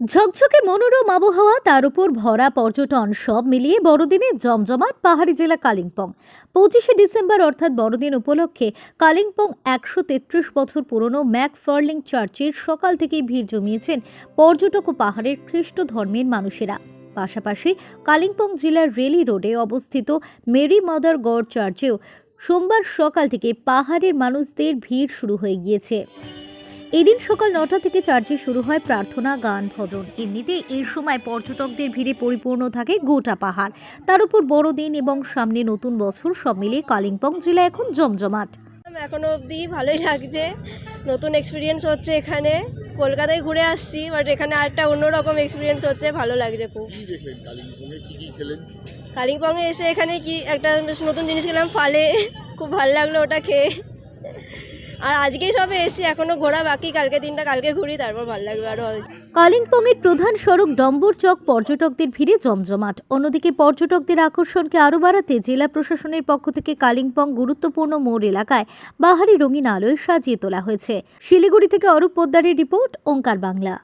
ঝকঝকে মনোরম আবহাওয়া, তার উপর ভরা পর্যটন সব মিলিয়ে বড়দিনে জমজমাট পাহাড়ি জেলা কালিম্পং। পঁচিশে ডিসেম্বর অর্থাৎ বড়দিন উপলক্ষে কালিম্পং একশো তেত্রিশ বছর পুরনো ম্যাক ফার্লিং চার্চের সকাল থেকেই ভিড় জমিয়েছেন পর্যটক ও পাহাড়ের খ্রিস্ট ধর্মের মানুষেরা। পাশাপাশি কালিম্পং জেলার রেলি রোডে অবস্থিত মেরি মাদার গড চার্চেও সোমবার সকাল থেকে পাহাড়ের মানুষদের ভিড় শুরু হয়ে গিয়েছে। এদিন সকাল নটা থেকে চার্চে শুরু হয় প্রার্থনা গান ভজন। এমনিতে এর সময় পর্যটকদের ভিড়ে পরিপূর্ণ থাকে গোটা পাহাড়। তার উপর বড়দিন এবং সামনে নতুন বছর সব মিলিয়ে কালিম্পং জেলা এখন জমজমাট। এখনও অবধি ভালোই লাগছে। নতুন এক্সপিরিয়েন্স হচ্ছে এখানে। কলকাতায় ঘুরে আসছি বাট এখানে আরেকটা অন্যরকম এক্সপিরিয়েন্স হচ্ছে ভালো লাগছে খুব। কালিম্পংয়ে কি কি খেলেন? কালিম্পংয়ে এসে এখানে কি একটা বেশ নতুন জিনিস খেলাম ফালে। খুব ভালো লাগল ওটা খেয়ে। আর আজকেই সবে এসেছি এখনও ঘোরা বাকি, কালকে দিনটা কালকে ঘুরি, তারপর ভালো লাগবে আরও কালিম্পংয়ের প্রধান সড়ক ডম্বর চক পর্যটকদের ভিড়ে জমজমাট। অন্যদিকে পর্যটকদের আকর্ষণকে আরও বাড়াতে জেলা প্রশাসনের পক্ষ থেকে কালিম্পং গুরুত্বপূর্ণ মোড় এলাকায় বাহারি রঙিন আলোয় সাজিয়ে তোলা হয়েছে। শিলিগুড়ি থেকে অরূপ পোদ্দারের রিপোর্ট, ওঙ্কার বাংলা।